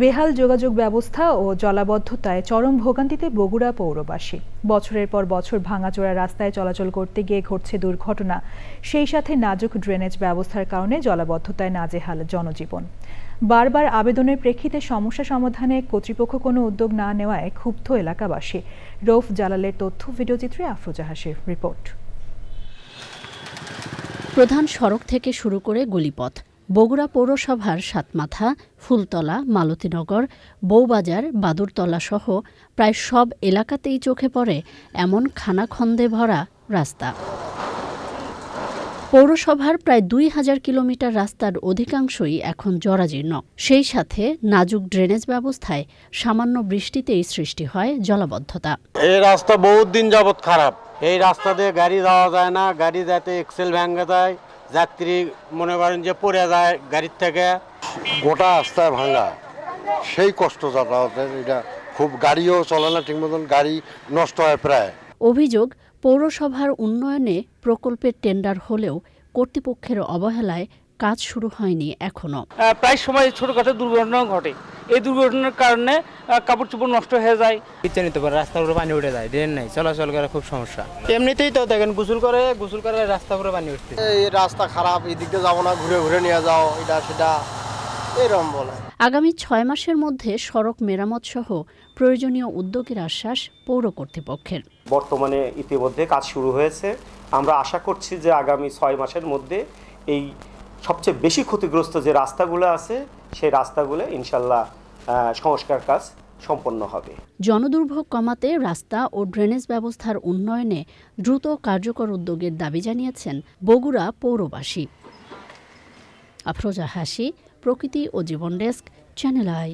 বেহাল যোগাযোগ ব্যবস্থা ও জলাবদ্ধতায় চরম ভোগান্তিতে বগুড়া পৌরবাসী। বছরের পর বছর ভাঙাচোরা রাস্তায় চলাচল করতে গিয়ে ঘটছে দুর্ঘটনা। সেই সাথে নাজুক ড্রেনেজ ব্যবস্থার কারণে জলাবদ্ধতায় নাজেহাল জনজীবন। বারবার আবেদনের প্রেক্ষিতে সমস্যা সমাধানে কর্তৃপক্ষ কোনো উদ্যোগ না নেওয়ায় ক্ষুব্ধ এলাকাবাসী। রৌফ জালালের তথ্য ভিডিওচিত্রে আফরোজা হাসির রিপোর্ট। প্রধান সড়ক থেকে শুরু করে গলিপথ। বগুড়া পৌরসভার সাতমাথা, ফুলতলা, মালতীনগর বৌবাজার বাদুরতলা সহ প্রায় সব এলাকাতেই চোখে পড়ে এমন খানাখন্দে ভরা রাস্তা। পৌরসভার প্রায় দুই হাজার কিলোমিটার রাস্তার অধিকাংশই এখন জরাজীর্ণ। সেই সাথে নাজুক ড্রেনেজ ব্যবস্থায় সামান্য বৃষ্টিতেই সৃষ্টি হয় জলাবদ্ধতা। এই রাস্তা বহুত দিন যাবত খারাপ। এই রাস্তা দিয়ে গাড়ি যাওয়া যায় না, গাড়ি যাতে এক্সেল ভেঙে যায়। যাত্রী মনে করেন যে পড়ে যায় গাড়ির থেকে। গোটা রাস্তায় ভাঙা। সেই কষ্ট যাতায়াতের এটা খুব গাড়িও চলে না ঠিক মতন গাড়ি নষ্ট হয় প্রায়। অভিযোগ পৌরসভার উন্নয়নে প্রকল্পের টেন্ডার হলেও কর্তৃপক্ষের অবহেলায় কাজ শুরু হয়নি এখনও। প্রায় সময় ছোটখাটো দুর্ঘটনাও ঘটে। এই দুর্ঘটনার কারণে কাপড় চোপড় নষ্ট হয়ে যায়। ইচ্ছা নিতে পারে রাস্তার উপরে পানি উঠে যায় ড্রেন নাই চলাচল করা খুব সমস্যা। এমনিতেই তো দেখেন গোসল করে গোসল করে রাস্তার উপরে পানি উঠতে এই রাস্তা খারাপ এই দিক দিয়ে যাব না ঘুরে ঘুরে নিয়ে যাও এটা সেটা এরকম বলে। আগামী ছয় মাসের মধ্যে সড়ক মেরামত সহ প্রয়োজনীয় উদ্যোগের আশ্বাস পৌর কর্তৃপক্ষের। বর্তমানে ইতিমধ্যে কাজ শুরু হয়েছে। আমরা আশা করছি যে আগামী ছয় মাসের মধ্যে এই সবচেয়ে বেশি ক্ষতিগ্রস্ত যে রাস্তাগুলো আছে, সেই রাস্তাগুলো ইনশাল্লাহ সংস্কার কাজ সম্পন্ন হবে। জনদুর্ভোগ কমাতে রাস্তা ও ড্রেনেজ ব্যবস্থার উন্নয়নে দ্রুত কার্যকর উদ্যোগের দাবি জানিয়েছেন বগুড়া পৌরবাসী। আফরোজা হাসি, প্রকৃতি ও জীবন ডেস্ক, চ্যানেল আই।